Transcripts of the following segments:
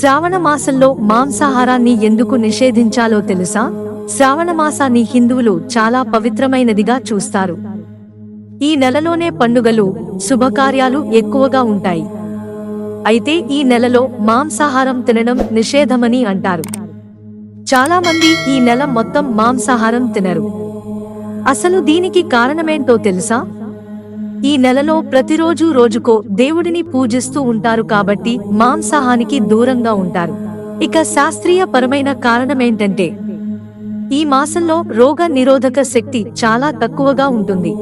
శ్రావణ మాసంలో మాంసాహారాన్ని ఎందుకు నిషేధించాలో తెలుసా? శ్రావణ మాసాన్ని హిందువులు చాలా పవిత్రమైనదిగా చూస్తారు. ఈ నెలలోనే పండుగలు శుభకార్యాలు ఎక్కువగా ఉంటాయి. అయితే ఈ నెలలో మాంసాహారం తినడం నిషేధమని అంటారు. చాలామంది ఈ నెల మొత్తం మాంసాహారం తినరు. అసలు దీనికి కారణమేంటో తెలుసా? ఈ నెలలో ప్రతిరోజు రోజుకో దేవుడిని పూజిస్తూ ఉంటారు కాబట్టి మాంసాహానికి దూరంగా ఉంటారు. ఇక శాస్త్రీయ పరమైన కారణమేంటంటే ఈ మాసంలో రోగ నిరోధక శక్తి చాలా తక్కువగా ఉంటుంది.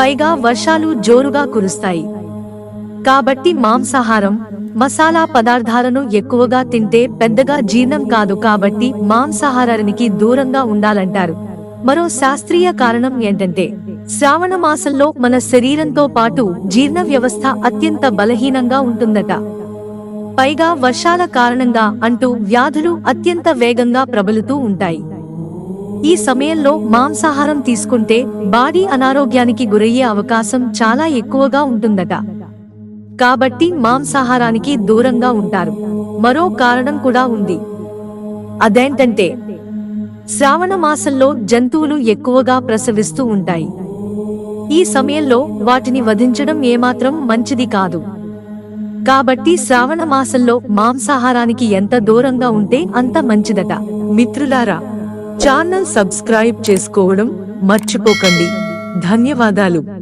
పైగా వర్షాలు జోరుగా కురుస్తాయి. కాబట్టి మాంసాహారం మసాలా పదార్థాలను ఎక్కువగా తింటే పెద్దగా జీర్ణం కాదు కాబట్టి మాంసాహారానికి దూరంగా ఉండాలంటారు. మరో శాస్త్రీయ కారణం ఏంటంటే శ్రావణ మాసంలో మన శరీరంతో పాటు జీర్ణ వ్యవస్థ అత్యంత బలహీనంగా ఉంటుందట. పైగా వర్షాల కారణంగా అంటూ వ్యాధులు అత్యంత వేగంగా ప్రబలుతూ ఉంటాయి. ఈ సమయంలో మాంసాహారం తీసుకుంటే బాడీ అనారోగ్యానికి గురయ్యే అవకాశం చాలా ఎక్కువగా ఉంటుందట. కాబట్టి మాంసాహారానికి దూరంగా ఉంటారు. మరో కారణం కూడా ఉంది. అదేంటంటే శ్రావణ మాసంలో జంతువులు ఎక్కువగా ప్రసవిస్తూ ఉంటాయి. ఈ సమయంలో వాటిని వధించడం ఏమాత్రం మంచిది కాదు. కాబట్టి శ్రావణ మాసంలో మాంసాహారానికి ఎంత దూరంగా ఉంటే అంత మంచిదట. మిత్రులారా ఛానల్ సబ్స్క్రైబ్ చేసుకోవడం మర్చిపోకండి. ధన్యవాదాలు.